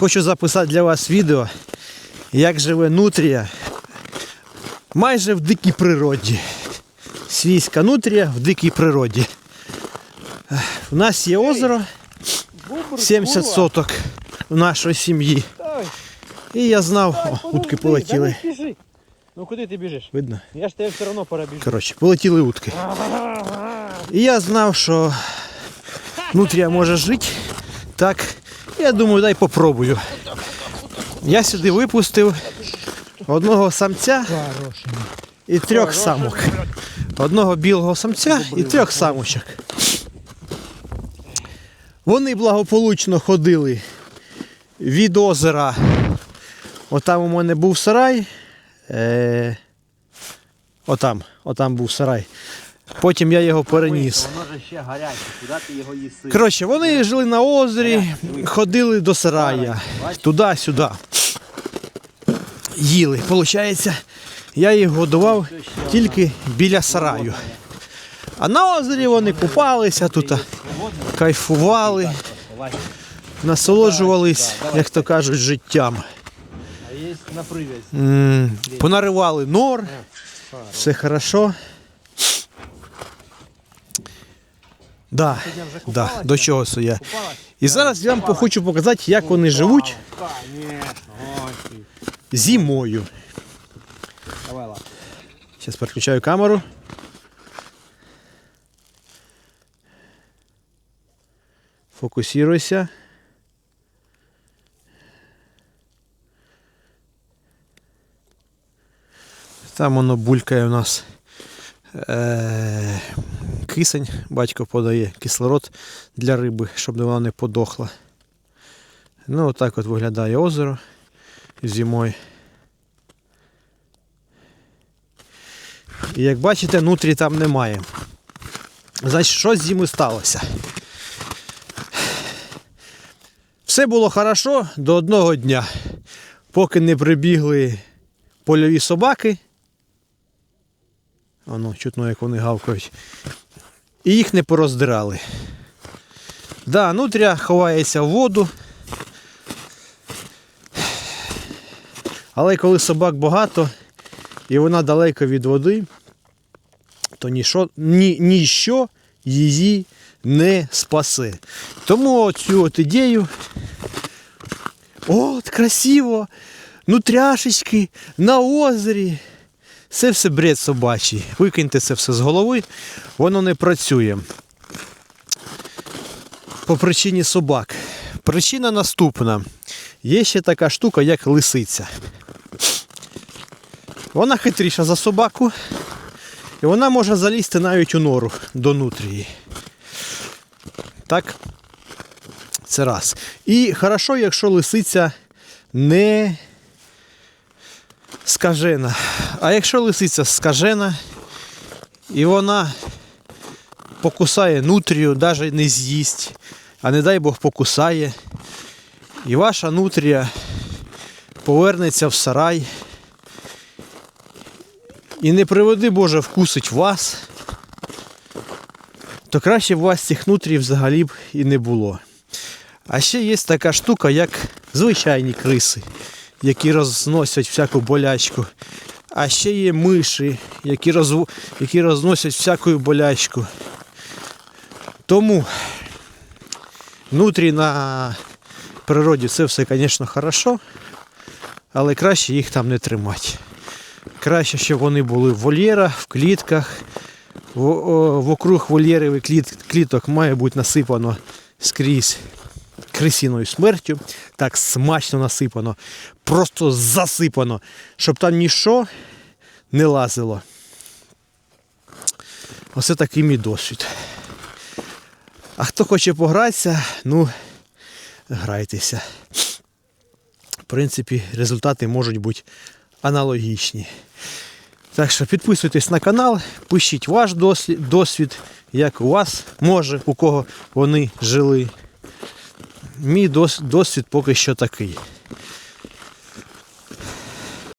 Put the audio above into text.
хочу записати для вас відео, як живе нутрія майже в дикій природі. Свійська нутрія в дикій природі. У нас є озеро 70 соток у нашої сім'ї. І я знав, о, утки полетіли. Ну куди ти біжиш? Видно? Я ж тебе все одно перебіжу. Коротше, полетіли утки. І я знав, що нутрія може жити. Так, я думаю, дай попробую. Я сюди випустив одного самця і трьох самок. Одного білого самця і трьох самочок. Вони благополучно ходили від озера. Отам у мене був сарай. Е, отам, отам був сарай. Потім я його переніс. Воно ж ще гаряче, куди ти його їси? Коротше, вони жили на озері, ходили до сарая, туди-сюди. Їли. Получається, я їх годував тільки біля сараю. А на озері вони купалися тут, кайфували, насолоджувались, як то кажуть, життям. Понаривали нор, все хорошо. Да, да, до чого це я. І зараз я вам хочу показати, як вони живуть зимою. Зараз переключаю камеру. Фокусируйся. Там воно булькає у нас е- кисень, батько подає кислород для риби, щоб вона не подохла. Ну, отак от виглядає озеро зимою. І як бачите, нутрі там немає. Значить, що з зими сталося? Все було хорошо до одного дня, поки не прибігли польові собаки. Воно, чутно, як вони гавкають. І їх не пороздирали. Да, нутря ховається в воду. Але коли собак багато і вона далеко від води, то ніщо, ні, ніщо її не спасе. Тому цю от ідею. От, красиво! Нутряшечки на озері. Це все бред собачий. Викиньте це все з голови, воно не працює. По причині собак. Причина наступна. Є ще така штука, як лисиця. Вона хитріша за собаку. І вона може залізти навіть у нору до нутрії. Так? Це раз. І хорошо, якщо лисиця не скажена. А якщо лисиця скажена, і вона покусає нутрію, навіть не з'їсть, а не дай Бог покусає, і ваша нутрія повернеться в сарай. І не приведи Боже вкусить вас, то краще б вас цих нутрій взагалі б і не було. А ще є така штука, як звичайні криси, які розносять всяку болячку. А ще є миші, які, розв... які розносять всяку болячку. Тому внутрі на природі це все, звісно, хорошо, але краще їх там не тримати. Краще, щоб вони були в вольєрах, в клітках. В, о, вокруг вольєрів і кліт, кліток має бути насипано скрізь крисіною смертю. Так смачно насипано, просто засипано, щоб там ніщо не лазило. Оце такий мій досвід. А хто хоче погратися, ну, грайтеся. В принципі, результати можуть бути аналогічні. Так що підписуйтесь на канал, пишіть ваш досвід, як у вас може, у кого вони жили. Мій дос- досвід поки що такий.